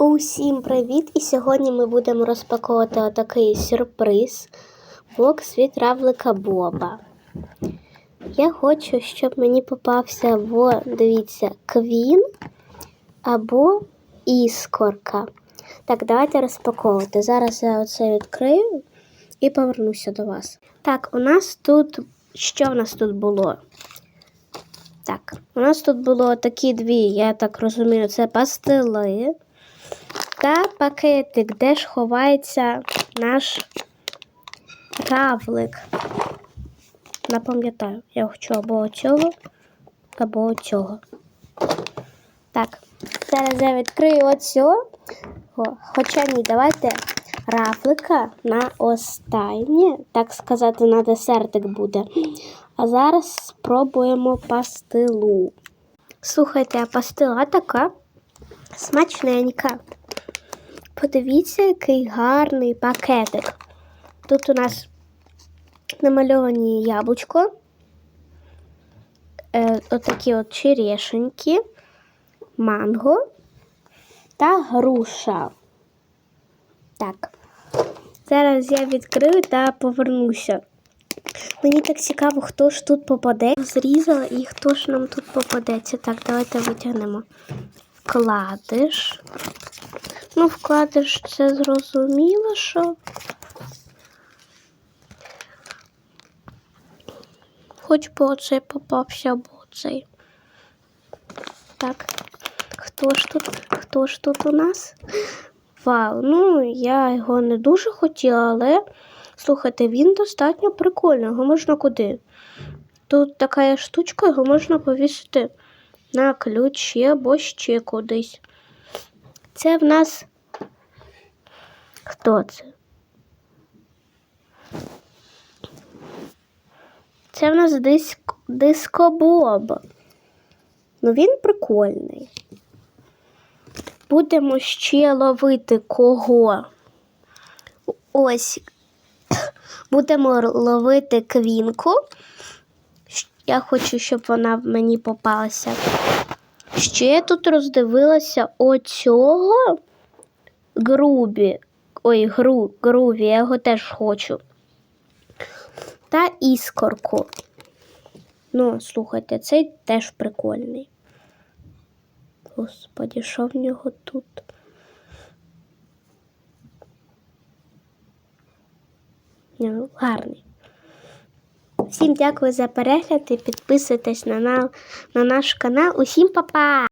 Усім привіт! І сьогодні ми будемо розпаковувати отакий сюрприз бокс від равлика Боба. Я хочу, щоб мені попався, во, дивіться, квін або іскорка. Так, давайте розпаковувати. Зараз я оце відкрию і повернуся до вас. Так, у нас тут. Що в нас тут було? Так, у нас тут було такі дві, я так розумію, це пастили та пакетик, де ж ховається наш равлик. Напам'ятаю, я хочу або цього, або цього. Так, зараз я відкрию оцього. Хоча ні, давайте равлика на останнє, так сказати, на десертик буде. А зараз спробуємо пастилу. Слухайте, а пастила така смачненька. Подивіться, який гарний пакетик. Тут у нас намальовані яблучко, е, отакі от черешеньки, манго та груша. Так, зараз я відкрию та повернуся. Мені так цікаво, хто ж тут попаде. Зрізала і хто ж нам тут попадеться. Так, давайте витягнемо. Вкладиш. Ну, вкладиш, це зрозуміло, що. Хоч би оцей попався, або оцей. Так, хто ж тут? Хто ж тут у нас? Вау, ну я його не дуже хотіла, але слухайте, він достатньо прикольний. Його можна куди? Тут така штучка, його можна повісити на ключі або ще кудись. Це в нас хто це? Це в нас диск... дискобоб. Ну він прикольний. Будемо ще ловити кого? Ось будемо ловити квінку. Я хочу, щоб вона в мені попалася. Ще я тут роздивилася оцього грубі. Ой, гру, грубі, я його теж хочу. Та іскорку. Ну, слухайте, цей теж прикольний. Господі, що в нього тут? Ну, гарний. Всім дякую за перегляд і підписуйтесь на, на, на наш канал. Усім па-па!